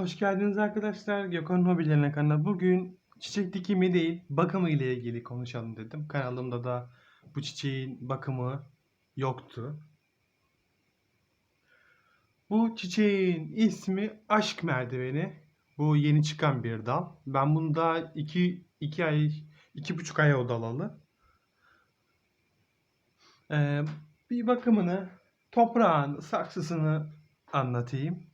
Hoş geldiniz arkadaşlar. Gökhan Hobilerine kanalına. Bugün çiçek dikimi değil, bakımı ile ilgili konuşalım dedim. Kanalımda da bu çiçeğin bakımı yoktu. Bu çiçeğin ismi aşk merdiveni. Bu yeni çıkan bir dal. Ben bunu da 2 2 ay, iki buçuk ay oldu alalı. Ee, bir bakımını, toprağın saksısını anlatayım.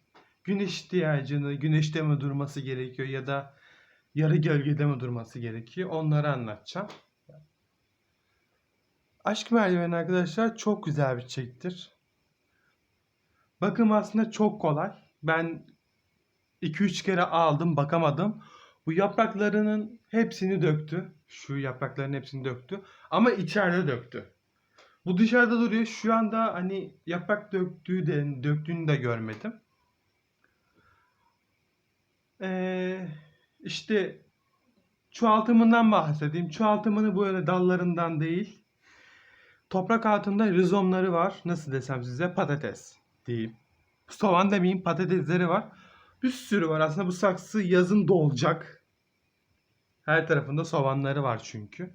Güneş ihtiyacını, güneşte mi durması gerekiyor ya da yarı gölgede mi durması gerekiyor onları anlatacağım. Aşk merdiveni arkadaşlar çok güzel bir çiçektir. Bakım aslında çok kolay. Ben 2-3 kere aldım bakamadım. Bu yapraklarının hepsini döktü. Şu yaprakların hepsini döktü. Ama içeride döktü. Bu dışarıda duruyor. Şu anda hani yaprak döktüğü de döktüğünü de görmedim. Ee, işte çoğaltımından bahsedeyim. Çoğaltımını böyle dallarından değil. Toprak altında rizomları var. Nasıl desem size patates diyeyim. Soğan demeyeyim patatesleri var. Bir sürü var. Aslında bu saksı yazın dolacak. Her tarafında soğanları var çünkü.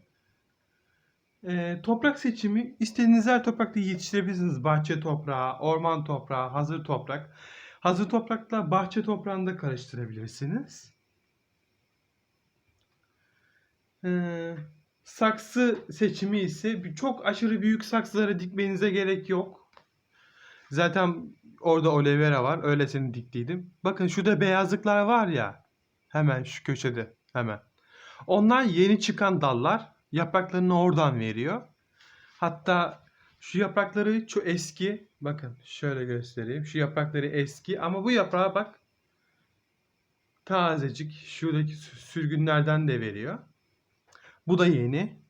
Ee, toprak seçimi istediğiniz her toprakta yetiştirebilirsiniz. Bahçe toprağı, orman toprağı, hazır toprak. Hazır toprakla bahçe toprağını da karıştırabilirsiniz. Ee, saksı seçimi ise çok aşırı büyük saksılara dikmenize gerek yok. Zaten orada aloe vera var. Öylesini diktiydim. Bakın şurada beyazlıklar var ya. Hemen şu köşede. Hemen. Onlar yeni çıkan dallar. Yapraklarını oradan veriyor. Hatta şu yaprakları çok eski. Bakın şöyle göstereyim. Şu yaprakları eski ama bu yaprağa bak. Tazecik. Şuradaki sü- sürgünlerden de veriyor. Bu da yeni.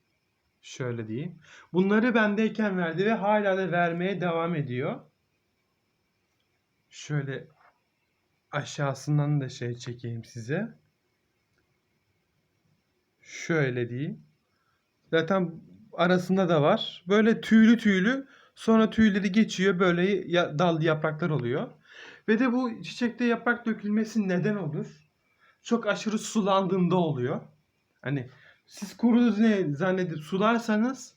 Şöyle diyeyim. Bunları bendeyken verdi ve hala da vermeye devam ediyor. Şöyle aşağısından da şey çekeyim size. Şöyle diyeyim. Zaten arasında da var. Böyle tüylü tüylü sonra tüyleri geçiyor böyle ya- dal yapraklar oluyor. Ve de bu çiçekte yaprak dökülmesi neden olur? Çok aşırı sulandığında oluyor. Hani siz kuru ne zannedip sularsanız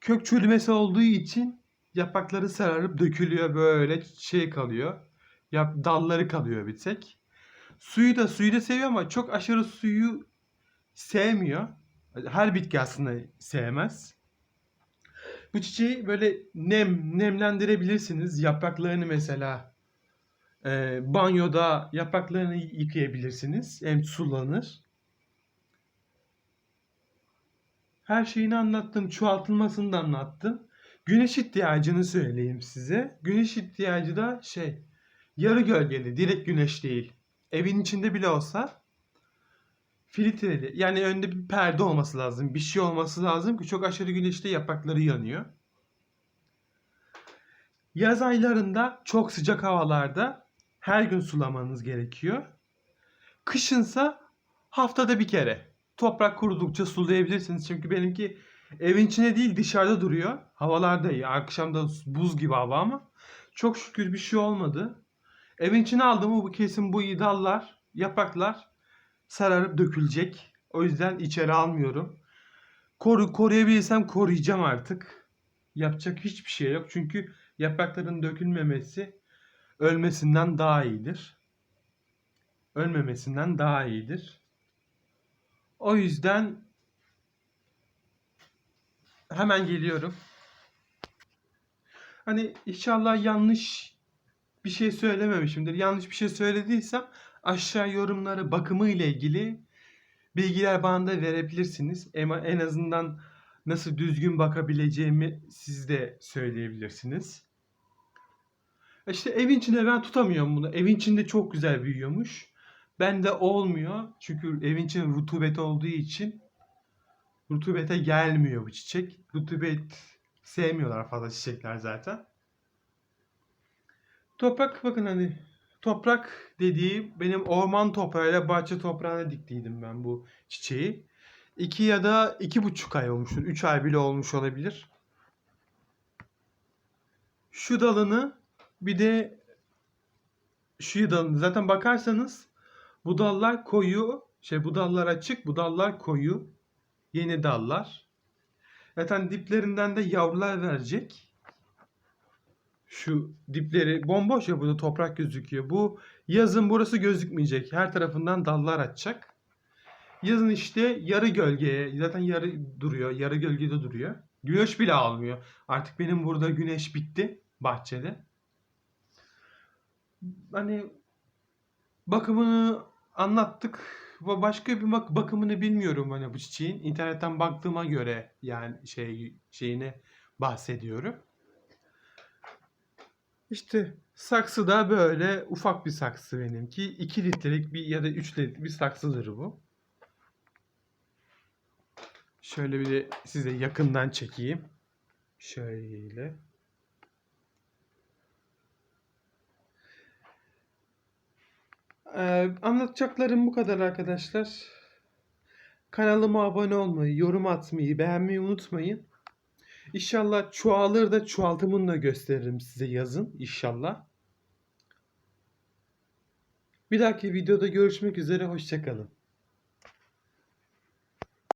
kök çürümesi olduğu için yaprakları sararıp dökülüyor böyle şey kalıyor. Yap, dalları kalıyor bir tek. Suyu da suyu da seviyor ama çok aşırı suyu sevmiyor. Her bitki aslında sevmez. Bu çiçeği böyle nem nemlendirebilirsiniz. Yapraklarını mesela e, banyoda yapraklarını yıkayabilirsiniz. Hem sulanır. Her şeyini anlattım. Çoğaltılmasını da anlattım. Güneş ihtiyacını söyleyeyim size. Güneş ihtiyacı da şey yarı gölgeli, direkt güneş değil. Evin içinde bile olsa filtreli. Yani önde bir perde olması lazım. Bir şey olması lazım ki çok aşırı güneşte yaprakları yanıyor. Yaz aylarında çok sıcak havalarda her gün sulamanız gerekiyor. Kışınsa haftada bir kere. Toprak kurudukça sulayabilirsiniz. Çünkü benimki evin içinde değil dışarıda duruyor. Havalar da iyi. Akşamda buz gibi hava ama çok şükür bir şey olmadı. Evin içine aldığımı bu kesin bu dallar, yapraklar sararıp dökülecek. O yüzden içeri almıyorum. Koru, koruyabilirsem koruyacağım artık. Yapacak hiçbir şey yok. Çünkü yaprakların dökülmemesi ölmesinden daha iyidir. Ölmemesinden daha iyidir. O yüzden hemen geliyorum. Hani inşallah yanlış bir şey söylememişimdir. Yanlış bir şey söylediysem aşağı yorumlara bakımı ile ilgili bilgiler bana da verebilirsiniz. Ama en azından nasıl düzgün bakabileceğimi siz de söyleyebilirsiniz. İşte evin içinde ben tutamıyorum bunu. Evin içinde çok güzel büyüyormuş. Bende olmuyor. Çünkü evin içinde rutubet olduğu için rutubete gelmiyor bu çiçek. Rutubet sevmiyorlar fazla çiçekler zaten. Toprak bakın hani toprak dediği benim orman toprağıyla bahçe toprağına diktiydim ben bu çiçeği. İki ya da iki buçuk ay olmuştur. Üç ay bile olmuş olabilir. Şu dalını bir de şu dalın zaten bakarsanız bu dallar koyu, şey bu dallar açık, bu dallar koyu. Yeni dallar. Zaten diplerinden de yavrular verecek. Şu dipleri bomboş ya burada toprak gözüküyor. Bu yazın burası gözükmeyecek. Her tarafından dallar açacak. Yazın işte yarı gölgeye, zaten yarı duruyor, yarı gölgede duruyor. Güneş bile almıyor. Artık benim burada güneş bitti bahçede. Hani bakımını anlattık. Ba- Başka bir bak bakımını bilmiyorum hani bu çiçeğin. İnternetten baktığıma göre yani şey şeyini bahsediyorum. İşte saksı da böyle ufak bir saksı benimki. 2 litrelik bir ya da 3 litrelik bir saksıdır bu. Şöyle bir de size yakından çekeyim. Şöyle. Ee, anlatacaklarım bu kadar arkadaşlar. Kanalıma abone olmayı, yorum atmayı, beğenmeyi unutmayın. İnşallah çoğalır da çoğaltımını da gösteririm size yazın inşallah. Bir dahaki videoda görüşmek üzere hoşçakalın.